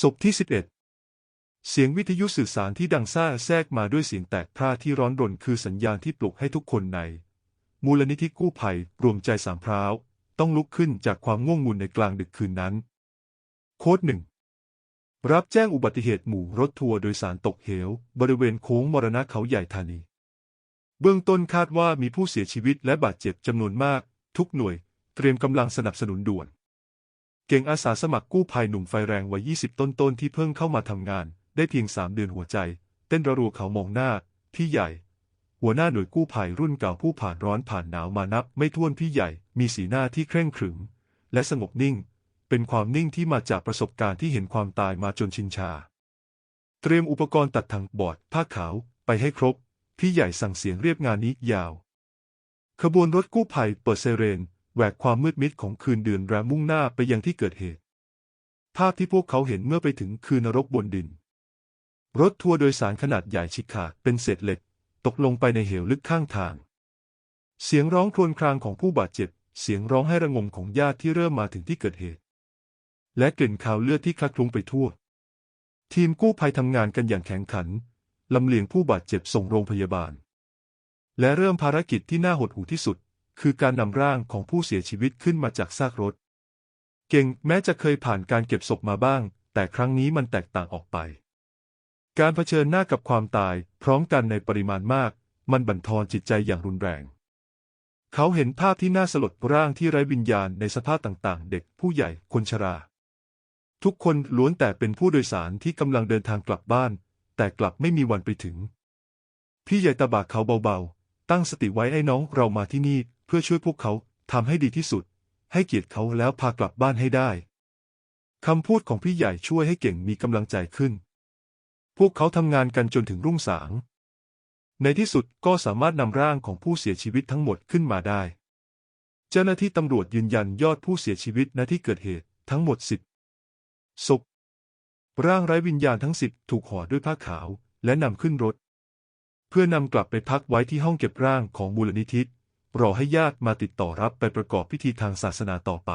ศพที่ 11 เสียงวิทยุสื่อสารที่ดังซ่าแทรกมาด้วยเสียงแตกพร่าที่ร้อนรนคือสัญญาณที่ปลุกให้ทุกคนใน มูลนิธิกู้ภัยรวมใจสามพร้าว ต้องลุกขึ้นจากความง่วงงุนในกลางดึกคืนนั้น โค้ดหนึ่งรับแจ้งอุบัติเหตุหมู่รถทัวร์โดยสารตกเหว บริเวณโค้งมรณะเขาใหญ่ธานี เบื้องต้นคาดว่ามีผู้เสียชีวิตและบาดเจ็บจำนวนมาก ทุกหน่วย เตรียมกำลังสนับสนุนด่วน เก่งอาสาสมัครกู้ภัยหนุ่มไฟแรงวัย 20 ต้นๆ ที่เพิ่งเข้ามาทำงาน ได้เพียง 3 เดือนหัวใจ เต้นระรัวเขามองหน้า พี่ใหญ่ หัวหน้าหน่วยกู้ภัยรุ่นเก่าผู้ผ่านร้อนผ่านหนาวมานับ ไม่ถ้วนพี่ใหญ่ มีสีหน้าที่เคร่งขรึม และสงบนิ่ง เป็นความนิ่งที่มาจากประสบการณ์ที่เห็นความตายมาจนชินชา เตรียมอุปกรณ์ตัดทางบอดผ้าขาวไปให้ครบ พี่ใหญ่สั่งเสียงเรียบงานนี้ยาว ขบวนรถกู้ภัยเปิดไซเรน แหวกความมืดมิดของคืนเดือนแรมมุ่งหน้าไปยังที่เกิดเหตุ ภาพที่พวกเขาเห็นเมื่อไปถึงคือนรกบนดิน รถทัวร์โดยสารขนาดใหญ่ชิกขาดเป็นเศษเหล็ก ตกลงไปในเหวลึกข้างทาง เสียงร้องครวญครางของผู้บาดเจ็บ เสียงร้องให้ระงมของญาติที่เริ่มมาถึงที่เกิดเหตุ และกลิ่นคาวเลือดที่คลักคลุ้งไปทั่ว ทีมกู้ภัยทำงานกันอย่างแข็งขันลำเลียงผู้บาดเจ็บส่งโรงพยาบาล และเริ่มภารกิจที่น่าหดหู่ที่สุด คือการนำร่างของผู้เสียชีวิตขึ้นมาจากซากรถ เก่งแม้จะเคยผ่านการเก็บศพมาบ้าง แต่ครั้งนี้มันแตกต่างออกไป การเผชิญหน้ากับความตาย พร้อมกันในปริมาณมาก มันบั่นทอนจิตใจอย่างรุนแรง เขาเห็นภาพที่น่าสลดร่างที่ไร้วิญญาณในสภาพต่างๆ เด็กผู้ใหญ่คนชรา ทุกคนล้วนแต่เป็นผู้โดยสารที่กำลังเดินทางกลับบ้าน แต่กลับไม่มีวันไปถึง พี่ใหญ่ตาบากเขาเบาๆ ตั้งสติไว้ไอ้น้องเรามาที่นี่ เพื่อช่วยพวกเขาทำให้ดีที่สุด ให้เกียรติเขาแล้วพากลับบ้านให้ได้คำพูดของพี่ใหญ่ช่วยให้เก่งมีกำลังใจขึ้น พวกเขาทำงานกันจนถึงรุ่งสาง ในที่สุดก็สามารถนำร่างของผู้เสียชีวิตทั้งหมดขึ้นมาได้ เจ้าหน้าที่ตำรวจยืนยันยอดผู้เสียชีวิตณที่เกิดเหตุทั้งหมดสิบศพร่างไร้วิญญาณทั้งสิบถูกห่อด้วยผ้าขาวและนำขึ้นรถ เพื่อนำกลับไปพักไว้ที่ห้องเก็บร่างของมูลนิธิ รอให้ญาติมาติดต่อรับไปประกอบพิธีทางศาสนาต่อไป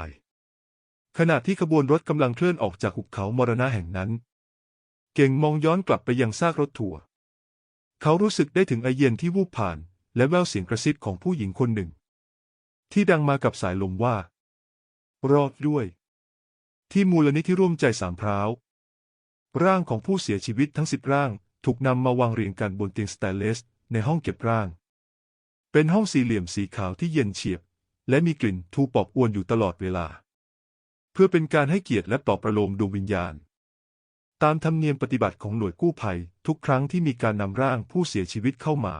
ขณะที่ขบวนรถกำลังเคลื่อนออกจากหุบเขามรณะแห่งนั้น เก่งมองย้อนกลับไปยังซากรถทัวร์เขารู้สึกได้ถึงไอเย็นที่วูบผ่าน และแววเสียงกระซิบของผู้หญิงคนหนึ่ง ที่ดังมากับสายลมว่า รอดด้วย ที่มูลนิธิร่วมใจสามพร้าวร่างของผู้เสียชีวิตทั้งสิบร่าง ถูกนำมาวางเรียงกันบนเตียงสแตนเลสในห้องเก็บร่าง เป็นห้องสี่เหลี่ยมสีขาวที่เย็นเฉียบ และมีกลิ่นทูปอบอวนอยู่ตลอดเวลา เพื่อเป็นการให้เกียรติและปลอบประโลมดวงวิญญาณ ตามธรรมเนียมปฏิบัติของหน่วยกู้ภัย ทุกครั้งที่มีการนำร่างผู้เสียชีวิตเข้ามา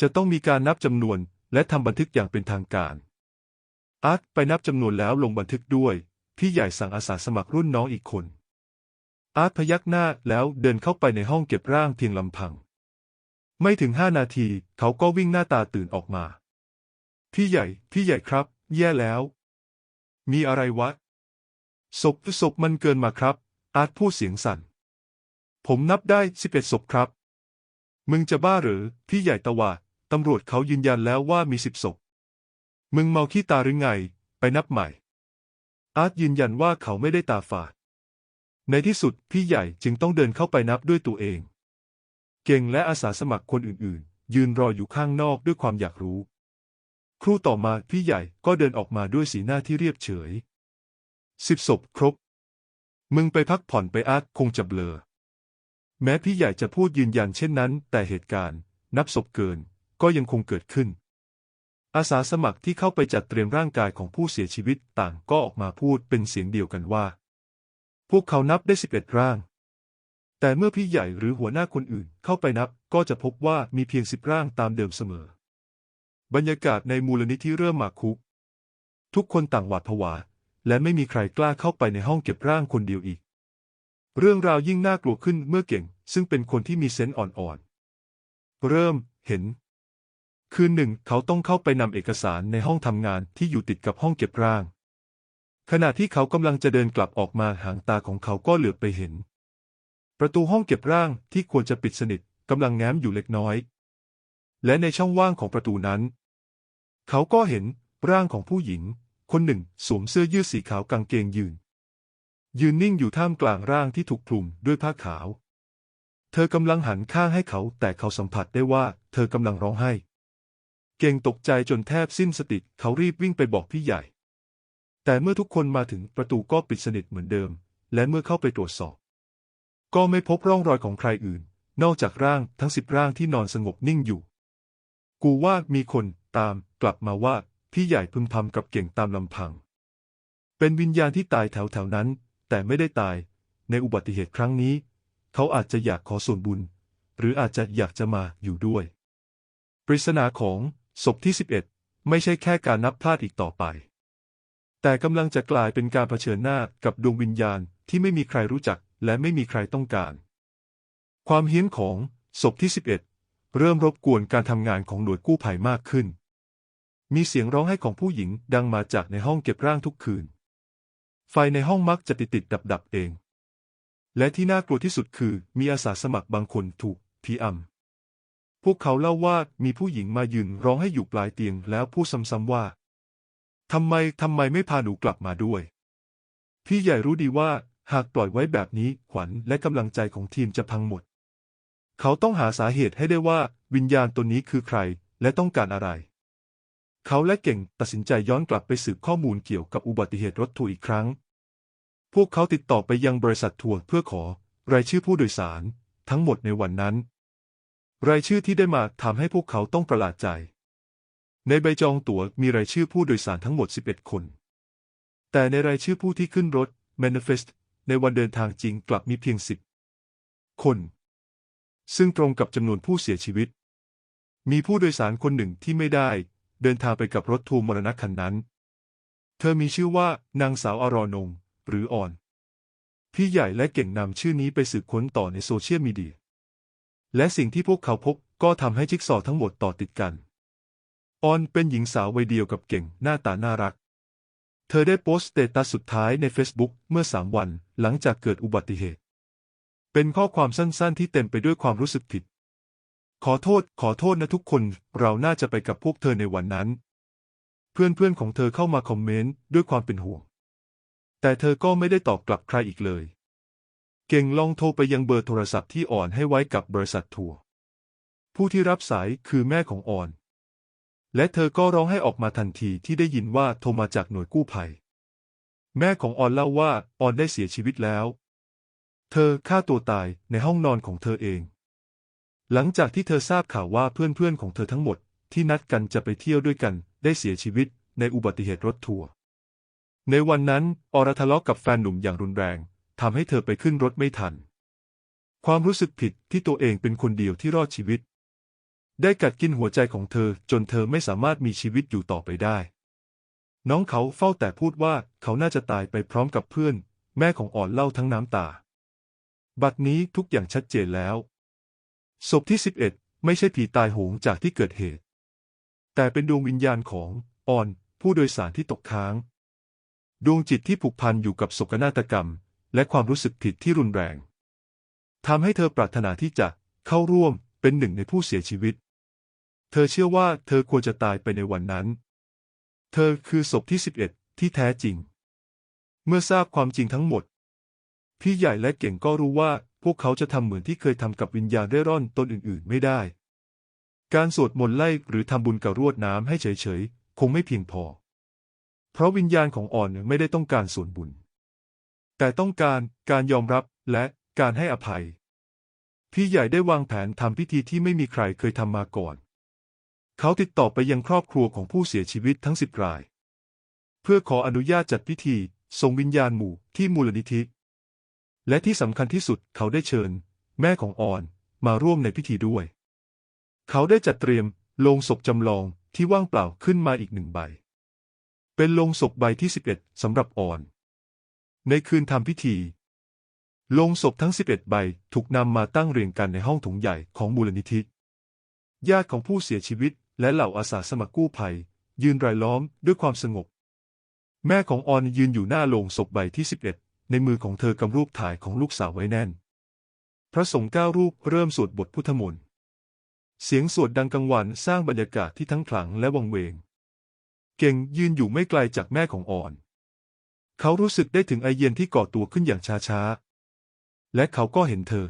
จะต้องมีการนับจำนวนและทำบันทึกอย่างเป็นทางการ อาร์ตไปนับจำนวนแล้วลงบันทึกด้วย พี่ใหญ่สั่งอาสาสมัครรุ่นน้องอีกคน อาร์ตพยักหน้าแล้วเดินเข้าไปในห้องเก็บร่างเพียงลำพัง ไม่ถึงห้านาที เขาก็วิ่งหน้าตาตื่นออกมา พี่ใหญ่ พี่ใหญ่ครับ แย่แล้ว มีอะไรวะ ศพศพมันเกินมาครับ อาร์ตพูดเสียงสั่น ผมนับได้สิบเอ็ดศพครับ มึงจะบ้าหรือ พี่ใหญ่ตะวาดตำรวจเขายืนยันแล้วว่ามีสิบศพ มึงเมาขี้ตาหรือไง ไปนับใหม่ อาร์ตยืนยันว่าเขาไม่ได้ตาฝาด ในที่สุดพี่ใหญ่จึงต้องเดินเข้าไปนับด้วยตัวเอง เก่งและอาสาสมัครคนอื่นๆ ยืนรออยู่ข้างนอกด้วยความอยากรู้ ครู่ต่อมาพี่ใหญ่ก็เดินออกมาด้วยสีหน้าที่เรียบเฉยสิบศพครบ มึงไปพักผ่อนไปอาร์ตคงจะเบลอ แม้พี่ใหญ่จะพูดยืนยันเช่นนั้น แต่เหตุการณ์ นับศพเกินก็ยังคงเกิดขึ้น อาสาสมัครที่เข้าไปจัดเตรียมร่างกายของผู้เสียชีวิตต่างก็ออกมาพูดเป็นเสียงเดียวกันว่า พวกเขานับได้สิบเอ็ดร่าง แต่เมื่อพี่ใหญ่หรือหัวหน้าคนอื่นเข้าไปนับ ก็จะพบว่ามีเพียงสิบร่างตามเดิมเสมอ บรรยากาศในมูลนิธิเริ่มหมากคุก ทุกคนต่างหวาดผวา และไม่มีใครกล้าเข้าไปในห้องเก็บร่างคนเดียวอีก เรื่องราวยิ่งน่ากลัวขึ้นเมื่อเก่ง ซึ่งเป็นคนที่มีเซนส์อ่อนๆ เริ่มเห็น คืนหนึ่งเขาต้องเข้าไปนำเอกสารในห้องทำงานที่อยู่ติดกับห้องเก็บร่าง ขณะที่เขากำลังจะเดินกลับออกมาหางตาของเขาก็เหลือบไปเห็น ประตูห้องเก็บร่างที่ควรจะปิดสนิทกำลังแง้มอยู่เล็กน้อย และในช่องว่างของประตูนั้น เขาก็เห็นร่างของผู้หญิง คนหนึ่งสวมเสื้อยืดสีขาวกางเกงยืน ยืนนิ่งอยู่ท่ามกลางร่างที่ถูกคลุมด้วยผ้าขาว เธอกำลังหันข้างให้เขาแต่เขาสัมผัสได้ว่าเธอกำลังร้องไห้ เก่งตกใจจนแทบสิ้นสติเขารีบวิ่งไปบอกพี่ใหญ่ แต่เมื่อทุกคนมาถึงประตูก็ปิดสนิทเหมือนเดิม และเมื่อเข้าไปตรวจสอบ ก็ไม่พบร่องรอยของใครอื่น นอกจากร่างทั้งสิบร่างที่นอนสงบนิ่งอยู่ กูว่ามีคนตามกลับมาว่าพี่ใหญ่พึมพำกับเก่งตามลำพัง เป็นวิญญาณที่ตายแถวๆนั้น แต่ไม่ได้ตาย ในอุบัติเหตุครั้งนี้ เขาอาจจะอยากขอส่วนบุญ หรืออาจจะอยากจะมาอยู่ด้วย ปริศนาของศพที่ 11 ไม่ใช่แค่การนับพลาดอีกต่อไป แต่กำลังจะกลายเป็นการเผชิญหน้ากับดวงวิญญาณที่ไม่มีใครรู้จัก และไม่มีใครต้องการ ความเฮี้ยนของศพที่ 11 เริ่มรบกวนการทำงานของหน่วยกู้ภัยมากขึ้น มีเสียงร้องไห้ของผู้หญิงดังมาจากในห้องเก็บร่างทุกคืน ไฟในห้องมักจะติดติดดับดับเอง และที่น่ากลัวที่สุดคือมีอาสาสมัครบางคนถูกผีอำพวกเขาเล่าว่ามีผู้หญิงมายืนร้องให้อยู่ปลายเตียงแล้วพูดซ้ำๆว่าทำไม ทำไมไม่พาหนูกลับมาด้วย พี่ใหญ่รู้ดีว่า หากปล่อยไว้แบบนี้ขวัญและกำลังใจของทีมจะพังหมด เขาต้องหาสาเหตุให้ได้ว่าวิญญาณตัวนี้คือใครและต้องการอะไร เขาและเก่งตัดสินใจย้อนกลับไปสืบข้อมูลเกี่ยวกับอุบัติเหตุรถทัวร์อีกครั้ง พวกเขาติดต่อไปยังบริษัททัวร์เพื่อขอ รายชื่อผู้โดยสาร ทั้งหมดในวันนั้น รายชื่อที่ได้มาทำให้พวกเขาต้องประหลาดใจ ในใบจองตั๋วมีรายชื่อผู้โดยสารทั้งหมด 11 คน แต่ในรายชื่อผู้ที่ขึ้นรถ Manifest ในวันเดินทางจริงกลับมีเพียง10คน ซึ่งตรงกับจำนวนผู้เสียชีวิต มีผู้โดยสารคนหนึ่งที่ไม่ได้ เดินทางไปกับรถทัวร์มรณะคันนั้น เธอมีชื่อว่านางสาวอารอนง หรืออ่อน พี่ใหญ่และเก่งนำชื่อนี้ไปสืบค้นต่อในโซเชียลมีเดีย และสิ่งที่พวกเขาพบก็ทำให้จิ๊กซอว์ทั้งหมดต่อติดกัน ออนเป็นหญิงสาววัยเดียวกับเก่งหน้าตาน่ารัก เธอได้โพสต์สเตตัสสุดท้ายใน Facebook เมื่อสามวัน หลังจากเกิดอุบัติเหตุ เป็นข้อความสั้นๆ ที่เต็มไปด้วยความรู้สึกผิด ขอโทษ ขอโทษนะทุกคน เราน่าจะไปกับพวกเธอในวันนั้น เพื่อนๆของเธอเข้ามาคอมเมนต์ด้วยความเป็นห่วง แต่เธอก็ไม่ได้ตอบกลับใครอีกเลย เก่งลองโทรไปยังเบอร์โทรศัพท์ที่อ่อนให้ไว้กับบริษัททัวร์ผู้ที่รับสายคือแม่ของอ่อน และเธอก็ร้องให้ออกมาทันทีที่ได้ยินว่าโทรมาจากหน่วยกู้ภัย แม่ของออนเล่าว่าออนได้เสียชีวิตแล้ว เธอฆ่าตัวตายในห้องนอนของเธอเอง หลังจากที่เธอทราบข่าวว่าเพื่อนๆของเธอทั้งหมด ที่นัดกันจะไปเที่ยวด้วยกัน ได้เสียชีวิตในอุบัติเหตุรถทัวร์ในวันนั้นอรทะเลาะกับแฟนหนุ่มอย่างรุนแรงทำให้เธอไปขึ้นรถไม่ทัน ความรู้สึกผิดที่ตัวเองเป็นคนเดียวที่รอดชีวิต ได้กัดกินหัวใจของเธอจนเธอไม่สามารถมีชีวิตอยู่ต่อไปได้ น้องเขาเฝ้าแต่พูดว่าเขาน่าจะตายไปพร้อมกับเพื่อน แม่ของอ่อนเล่าทั้งน้ำตา บัดนี้ทุกอย่างชัดเจนแล้ว ศพที่ 11 ไม่ใช่ผีตายโหงจากที่เกิดเหตุ แต่เป็นดวงวิญญาณของอ่อนผู้โดยสารที่ตกค้าง ดวงจิตที่ผูกพันอยู่กับศกนาฏกรรม และความรู้สึกผิดที่รุนแรงทำให้เธอปรารถนาที่จะเข้าร่วมเป็นหนึ่งในผู้เสียชีวิต เธอเชื่อว่าเธอควรจะตายไปในวันนั้น เธอคือศพที่ 11 ที่แท้จริง เมื่อทราบความจริงทั้งหมด พี่ใหญ่และเก่งก็รู้ว่าพวกเขาจะทำเหมือนที่เคยทำกับวิญญาณเร่ร่อนตนอื่นๆ ไม่ได้ การสวดมนต์ไล่หรือทำบุญกับรวดน้ำให้เฉยๆ คงไม่เพียงพอ เพราะวิญญาณของอ่อนไม่ได้ต้องการส่วนบุญ แต่ต้องการการยอมรับและการให้อภัย พี่ใหญ่ได้วางแผนทำพิธีที่ไม่มีใครเคยทำมาก่อน เขาติดต่อไปยังครอบครัวของผู้เสียชีวิตทั้งสิบราย เพื่อขออนุญาตจัดพิธีส่งวิญญาณหมู่ที่มูลนิธิ และที่สำคัญที่สุดเขาได้เชิญ แม่ของออนมาร่วมในพิธีด้วย เขาได้จัดเตรียมโลงศพจำลองที่ว่างเปล่าขึ้นมาอีกหนึ่งใบ เป็นโลงศพใบที่ 11สำหรับออน ในคืนทำพิธี โลงศพทั้ง 11 ใบถูกนำมาตั้งเรียงกันในห้องโถงใหญ่ของมูลนิธิ ญาติของผู้เสียชีวิต และเหล่าอาสาสมัครกู้ภัย ยืนรายล้อมด้วยความสงบ แม่ของออนยืนอยู่หน้าโลงศพใบที่ 11 ในมือของเธอกำรูปถ่ายของลูกสาวไว้แน่น พระสงฆ์เก้ารูปเริ่มสวดบทพุทธมนต์เสียงสวดดังกังวานสร้างบรรยากาศที่ทั้งขลังและวังเวง เก่งยืนอยู่ไม่ไกลจากแม่ของออน เขารู้สึกได้ถึงไอเย็นที่ก่อตัวขึ้นอย่างช้าๆ และเขาก็เห็นเธอ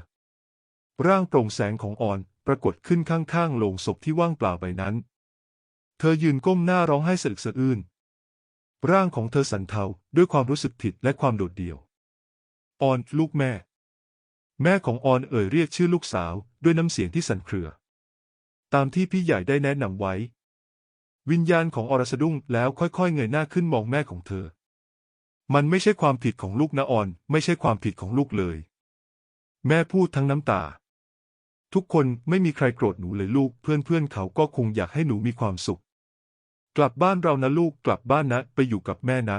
ร่างโปร่งแสงของออน ปรากฏขึ้นข้างๆโลงศพที่ว่างเปล่าใบนั้น เธอยืนก้มหน้าร้องไห้สะอึกสะอื้น ร่างของเธอสั่นเทาด้วยความรู้สึกผิดและความโดดเดี่ยว ออนลูกแม่ แม่ของออนเอ่ยเรียกชื่อลูกสาวด้วยน้ำเสียงที่สั่นเครือ ตามที่พี่ใหญ่ได้แนะนำไว้ วิญญาณของอรสะดุ้งแล้วค่อยๆเงยหน้าขึ้นมองแม่ของเธอ มันไม่ใช่ความผิดของลูกนะออน ไม่ใช่ความผิดของลูกเลย แม่พูดทั้งน้ำตา ทุกคนไม่มีใครโกรธหนูเลยลูก เพื่อนๆเขาก็คงอยากให้หนูมีความสุข กลับบ้านเรานะลูกกลับบ้านนะไปอยู่กับแม่นะ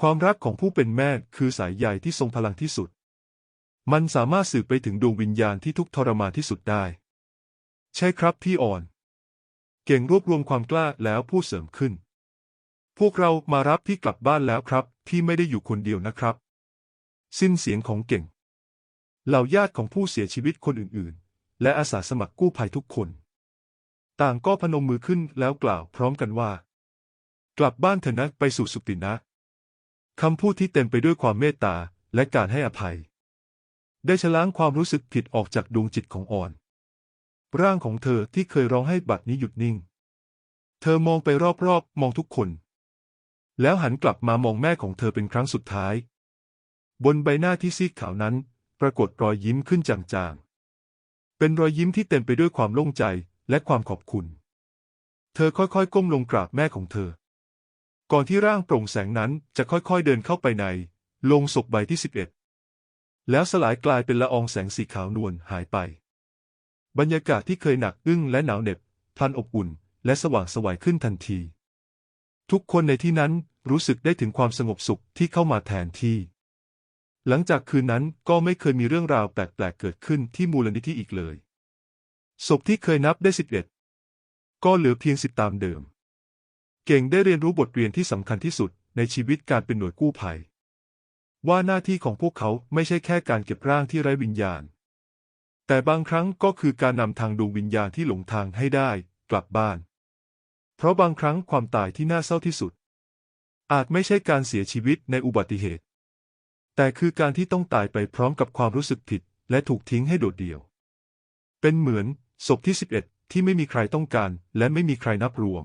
ความรักของผู้เป็นแม่คือสายใยที่ทรงพลังที่สุด มันสามารถสืบไปถึงดวงวิญญาณที่ทุกทรมานที่สุดได้ ใช่ครับพี่อ่อน เก่งรวบรวมความกล้าแล้วพูดเสริมขึ้น พวกเรามารับพี่กลับบ้านแล้วครับ พี่ไม่ได้อยู่คนเดียวนะครับ สิ้นเสียงของเก่ง เหล่าญาติของผู้เสียชีวิตคนอื่นๆ และอาสาสมัครกู้ภัยทุกคน ต่างก็พนมมือขึ้นแล้วกล่าวพร้อมกันว่า กลับบ้านเถอะนะไปสู่สุตินะคำพูดที่เต็มไปด้วยความเมตตาและการให้อภัย ได้ชะล้างความรู้สึกผิดออกจากดวงจิตของอ่อน ร่างของเธอที่เคยร้องให้บัดนี้หยุดนิ่ง เธอมองไปรอบๆ มองทุกคน แล้วหันกลับมามองแม่ของเธอเป็นครั้งสุดท้าย บนใบหน้าที่ซีดขาวนั้น ปรากฏรอยยิ้มขึ้นจางๆ เป็นรอยยิ้มที่เต็มไปด้วยความโล่งใจและความขอบคุณ เธอค่อยๆ ก้มลงกราบแม่ของเธอ ก่อนที่ร่างโปร่งแสงนั้นจะค่อยๆเดินเข้าไปในโลงศพใบที่สิบเอ็ดแล้วสลายกลายเป็นละอองแสงสีขาวนวลหายไป บรรยากาศที่เคยหนักอึ้งและหนาวเหน็บพลันอบอุ่น และสว่างสวัยขึ้นทันที ทุกคนในที่นั้นรู้สึกได้ถึงความสงบสุขที่เข้ามาแทนที่ หลังจากคืนนั้นก็ไม่เคยมีเรื่องราวแปลกๆเกิดขึ้นที่มูลนิธิอีกเลย ศพที่เคยนับได้สิบเอ็ดก็เหลือเพียงสิบตามเดิม เก่งได้เรียนรู้บทเรียนที่สำคัญที่สุดในชีวิตการเป็นหน่วยกู้ภัย ว่าหน้าที่ของพวกเขาไม่ใช่แค่การเก็บร่างที่ไร้วิญญาณ แต่บางครั้งก็คือการนำทางดวงวิญญาณที่หลงทางให้ได้กลับบ้าน เพราะบางครั้งความตายที่น่าเศร้าที่สุด อาจไม่ใช่การเสียชีวิตในอุบัติเหตุ แต่คือการที่ต้องตายไปพร้อมกับความรู้สึกผิด และถูกทิ้งให้โดดเดี่ยว เป็นเหมือนศพที่ 11 ที่ไม่มีใครต้องการ และไม่มีใครนับรวม